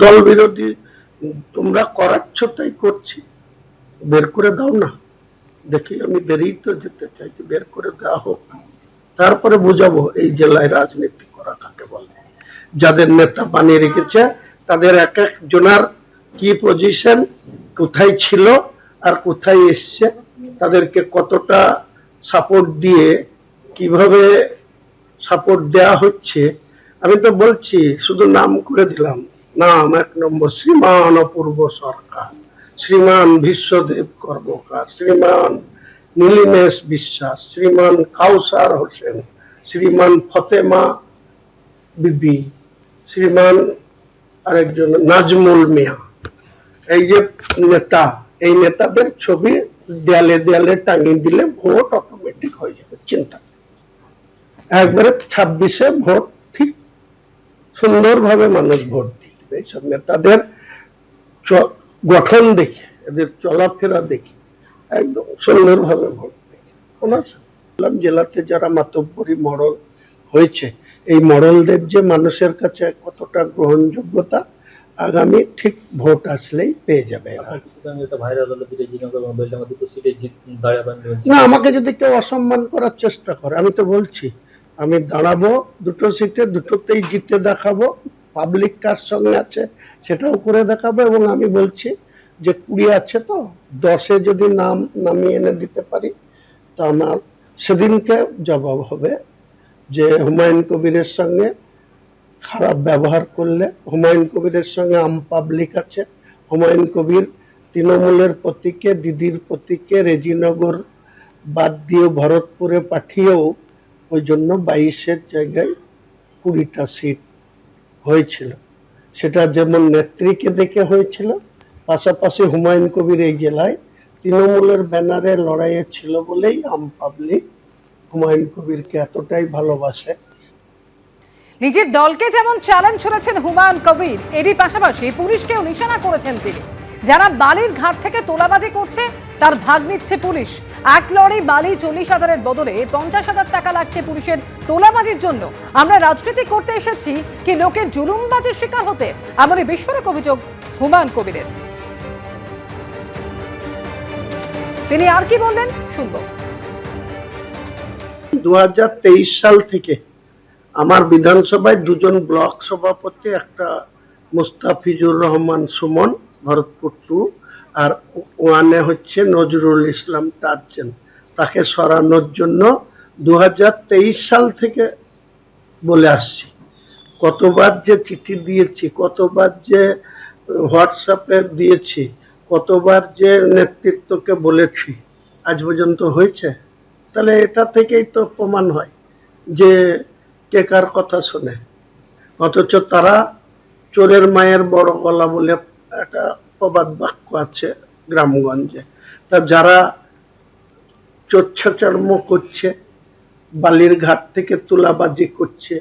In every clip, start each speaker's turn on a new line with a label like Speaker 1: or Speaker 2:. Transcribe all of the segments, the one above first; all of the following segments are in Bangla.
Speaker 1: দল বিরোধী, তোমরা করাচ্ছ তাই করছি। বের করে দাও না। দেখি আমি দেরি তো যেতে চাইছি বের করে দেওয়া হোক। তারপরে বুঝাবো এই জেলায় রাজনীতি করা কাকে বলে। যাদের নেতা বানিয়ে রেখেছে, তাদের এক এক জনার কি পজিশন কোথায় ছিল আর কোথায় এসছে, তাদেরকে কতটা সাপোর্ট দিয়ে কীভাবে সাপোর্ট দেয়া হচ্ছে, আমি তো বলছি, শুধু নাম করে দিলাম। নাম এক নম্বর, শ্রীমান অপূর্ব সরকার, শ্রীমান বিশ্বদেব কর্মকার, শ্রীমান নীলিমেশ বিশ্বাস, শ্রীমান কাউসার হোসেন, শ্রীমান ফতেমা বিবি, শ্রীমান আরেকজন নাজমুল মিয়া। এই যে নেতা, এই নেতাদের ছবি দেয়ালে দেয়ালে টাঙিয়ে দিলে ভোট অটোমেটিক হয়ে যাবে, চিন্তা একবারে ছাব্বিশে ভোট ঠিক সুন্দরভাবে মানুষ ভোট দিবে। এইসব নেতাদের গঠন দেখে এদের চলাফেরা দেখে একদম সুন্দরভাবে ভোট ওনার জেলাতে যারা মাতব্বরী মডল হয়েছে এই মডলদের যে মানুষের কাছে কতটা গ্রহণযোগ্যতা আগামী ঠিক ভোট আসলেই পেয়ে যাবে না আমাকে যদি কেউ অসম্মান করার চেষ্টা করে আমি তো বলছি আমি দাঁড়াবো দুটো সিটে দুটোতেই জিতে দেখাবো পাবলিক কার সঙ্গে আছে সেটাও করে দেখাবো এবং আমি বলছি যে কুড়ি আছে তো, দশে যদি নাম নামিয়ে এনে দিতে পারি, তো আমার সেদিনকে জবাব হবে যে হুমায়ুন কবিরের সঙ্গে খারাপ ব্যবহার করলে, হুমায়ুন কবিরের সঙ্গে আম পাবলিক আছে, হুমায়ুন কবির তৃণমূলের প্রতীকে, দিদির প্রতীকে, রেজিনগর বাদ দিয়ে ভরতপুরে পাঠিয়েও ওই জন্য বাইশের জায়গায় কুড়িটা সিট হয়েছিল। সেটা যেমন নেত্রীকে দেখে হয়েছিল, পাশাপাশি হুমায়ুন কবির এই জেলায় তৃণমূলের ব্যানারে লড়াইয়ে ছিল বলেই আম পাবলিক হুমায়ুন কবিরকে এতটাই ভালোবাসে।
Speaker 2: নিজের দলকে যেমন চ্যালেঞ্জ ছুড়েছেন হুমায়ুন কবির, এরই পাশাপাশি পুলিশকেও নিশানা করেছেন তিনি। যারা বালির ঘাট থেকে তোলাবাজি করছে, তার ভাগ নিচ্ছে পুলিশ। এক লরি বালি চল্লিশ হাজারের বদলে পঞ্চাশ হাজার টাকা লাগছে পুলিশের তোলাবাজির জন্য। আমরা রাজনীতি করতে এসেছি কি লোকের জুলুমবাজির শিকার হতে? এমনই বিস্ফোরক অভিযোগ হুমায়ুন কবিরের। তিনি আর কি বললেন? শুনব।
Speaker 1: দু সাল থেকে আমার বিধানসভায় দুজন ব্লক সভাপতি, একটা মুস্তাফিজুর রহমান সুমন, ভরতপুর টু আর ওয়ানে হচ্ছে নজরুল ইসলাম টার্জেন তাকে সরানোর জন্য দু হাজার তেইশ সাল থেকে বলে আসছি। কতবার যে চিঠি দিয়েছি, কতবার যে হোয়াটসঅ্যাপে দিয়েছি, কতবার যে নেতৃত্বকে বলেছি, আজ পর্যন্ত হয়েছে? তাহলে এটা থেকেই তো প্রমাণ হয় যে কে কার কথা শোনে। অথচ তারা চোরের মায়ের বড় গলা বলে একটা প্রবাদ বাক্য আছে গ্রামগঞ্জে। তা যারা চোচ্ছাচর্ম করছে, বালির ঘাট থেকে তুলাবাজি করছে,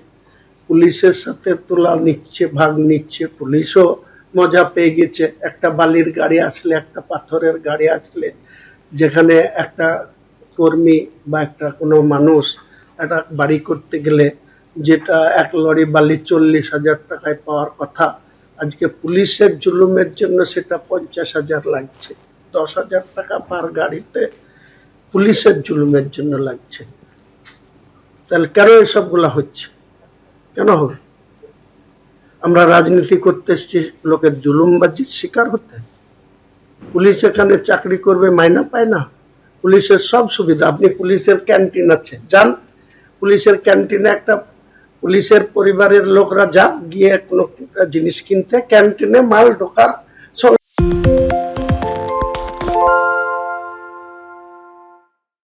Speaker 1: পুলিশের সাথে তুলা নিচ্ছে, ভাগ নিচ্ছে, পুলিশও মজা পেয়ে গেছে। একটা বালির গাড়ি আসলে, একটা পাথরের গাড়ি আসলে, যেখানে একটা কর্মী বা একটা কোনো মানুষ একটা বাড়ি করতে গেলে যেটা এক লরি বালি চল্লিশ হাজার টাকায় পাওয়ার কথা আজকে পুলিশের জুলুমের জন্য সেটা পঞ্চাশ হাজার লাগছে। দশ হাজার টাকা পার গাড়িতে পুলিশের জুলুমের জন্য লাগছে। তাহলে কেন এসবগুলা হচ্ছে? কেন হবে আমরা রাজনীতি করতে এসেছি, লোকের জুলুমবাজির শিকার হতে। পুলিশ এখানে চাকরি করবে, মাইনা পায় না। পুলিশের সব সুবিধা, আপনি পুলিশের ক্যান্টিন আছে, যান। পুলিশের ক্যান্টিনে একটা পুলিশের পরিবারের লোকরা যাক গিয়ে কোনো জিনিস কিনতে ক্যান্টিনে মাল ঢোকার